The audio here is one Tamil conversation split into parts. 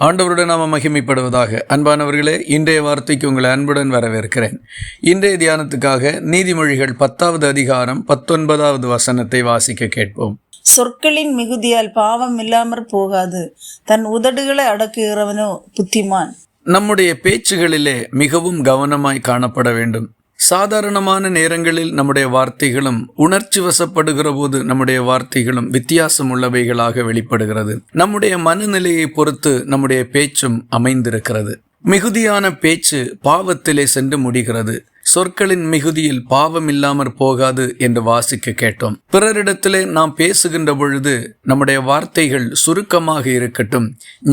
ஆண்டவருடன் நாம மகிமைப்படுவதாக. அன்பானவர்களே இன்றைய வார்த்தைக்கு உங்களை அன்புடன் வரவேற்கிறேன். இன்றைய தியானத்துக்காக நீதிமொழிகள் பத்தாவது அதிகாரம் பத்தொன்பதாவது வசனத்தை வாசிக்க கேட்போம். சொற்களின் மிகுதியால் பாவம் இல்லாமற் போகாது. தன் உதடுகளை அடக்குகிறவனோ புத்திமான். நம்முடைய பேச்சுகளிலே மிகவும் கவனமாய் காணப்பட வேண்டும். சாதாரணமான நேரங்களில் நம்முடைய வார்த்தைகளும் உணர்ச்சி வசப்படுகிற போது நம்முடைய வார்த்தைகளும் வித்தியாசம் உள்ளவைகளாக வெளிப்படுகிறது. நம்முடைய மனநிலையை பொறுத்து நம்முடைய பேச்சும் அமைந்திருக்கிறது. மிகுதியான பேச்சு பாவத்திலே சென்று முடிகிறது. சொற்களின் மிகுதியில் பாவம் இல்லாமற் போகாது என்று வாசிக்க கேட்டோம். பிறரிடத்திலே நாம் பேசுகின்ற பொழுது நம்முடைய வார்த்தைகள் சுருக்கமாக இருக்கட்டும்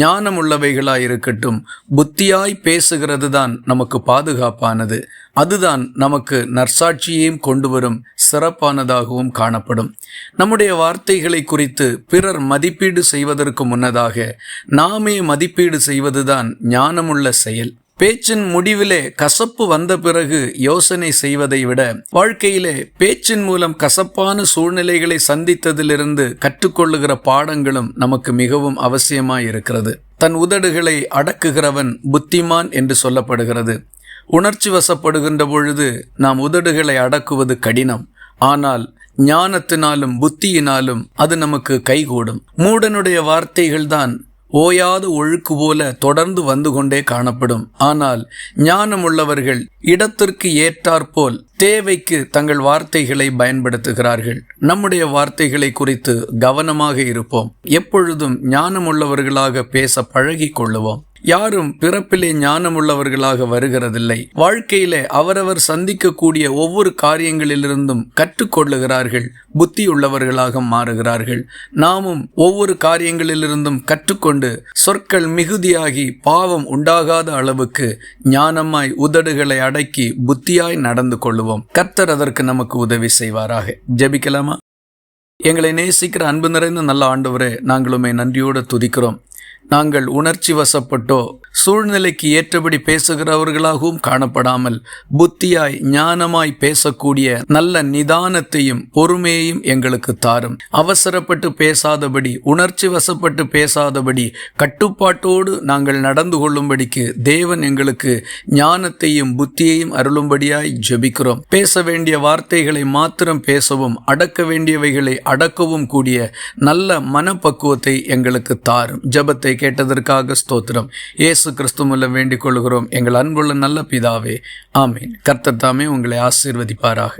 ஞானம் உள்ளவைகளாய் இருக்கட்டும் புத்தியாய் பேசுகிறது தான் நமக்கு பாதுகாப்பானது. அதுதான் நமக்கு நற்சாட்சியையும் கொண்டு வரும் சிறப்பானதாகவும் காணப்படும். நம்முடைய வார்த்தைகளை குறித்து பிறர் மதிப்பீடு செய்வதற்கு முன்னதாக நாமே மதிப்பீடு செய்வதுதான் ஞானமுள்ள செயல். பேச்சின் முடிவிலே கசப்பு வந்த பிறகு யோசனை செய்வதை விட வாழ்க்கையிலே பேச்சின் மூலம் கசப்பான சூழ்நிலைகளை சந்தித்ததிலிருந்து கற்றுக்கொள்ளுகிற பாடங்களும் நமக்கு மிகவும் அவசியமாயிருக்கிறது. தன் உதடுகளை அடக்குகிறவன் புத்திமான் என்று சொல்லப்படுகிறது. உணர்ச்சி வசப்படுகின்ற பொழுது நாம் உதடுகளை அடக்குவது கடினம். ஆனால் ஞானத்தினாலும் புத்தியினாலும் அது நமக்கு கைகூடும். மூடனுடைய வார்த்தைகள்தான் ஓயாத ஒழுக்கு போல தொடர்ந்து வந்து கொண்டே காணப்படும். ஆனால் ஞானமுள்ளவர்கள் இடத்திற்கு ஏற்றாற்போல் தேவைக்கு தங்கள் வார்த்தைகளை பயன்படுத்துகிறார்கள். நம்முடைய வார்த்தைகளை குறித்து கவனமாக இருப்போம். எப்பொழுதும் ஞானமுள்ளவர்களாக பேச பழகி கொள்ளுவோம். யாரும் பிறப்பிலே ஞானமுள்ளவர்களாக வருகிறதில்லை. வாழ்க்கையிலே அவரவர் சந்திக்கக்கூடிய ஒவ்வொரு காரியங்களிலிருந்தும் கற்றுக்கொள்ளுகிறார்கள் புத்தியுள்ளவர்களாக மாறுகிறார்கள். நாமும் ஒவ்வொரு காரியங்களிலிருந்தும் கற்றுக்கொண்டு சொற்கள் மிகுதியாகி பாவம் உண்டாகாத அளவுக்கு ஞானமாய் உதடுகளை அடக்கி புத்தியாய் நடந்து கொள்ளுவோம். கர்த்தர் அதற்கு நமக்கு உதவி செய்வாராக. ஜெபிக்கலாமா? எங்களை நேசிக்கிற அன்பு நிறைந்த நல்ல ஆண்டவரே நாங்களுமே நன்றியோடு துதிக்கிறோம். நாங்கள் உணர்ச்சி வசப்பட்டோ சூழ்நிலைக்கு ஏற்றபடி பேசுகிறவர்களாகவும் காணப்படாமல் புத்தியாய் ஞானமாய் பேசக்கூடிய நல்ல நிதானத்தையும் பொறுமையையும் எங்களுக்கு தாரும். அவசரப்பட்டு பேசாதபடி உணர்ச்சி வசப்பட்டு பேசாதபடி கட்டுப்பாட்டோடு நாங்கள் நடந்து கொள்ளும்படிக்கு தேவன் எங்களுக்கு ஞானத்தையும் புத்தியையும் அருளும்படியாய் ஜெபிக்கிறோம். பேச வேண்டிய வார்த்தைகளை மாத்திரம் பேசவும் அடக்க வேண்டியவைகளை அடக்கவும் கூடிய நல்ல மனப்பக்குவத்தை எங்களுக்கு தாரும். ஜபத்தை கேட்டதற்காக ஸ்தோத்திரம். இயேசு கிறிஸ்துமல்ல வேண்டிக் கொள்கிறோம். எங்கள் அன்புள்ள நல்ல பிதாவே ஆமீன். கர்த்தர் தாமே உங்களை ஆசீர்வதிப்பாராக.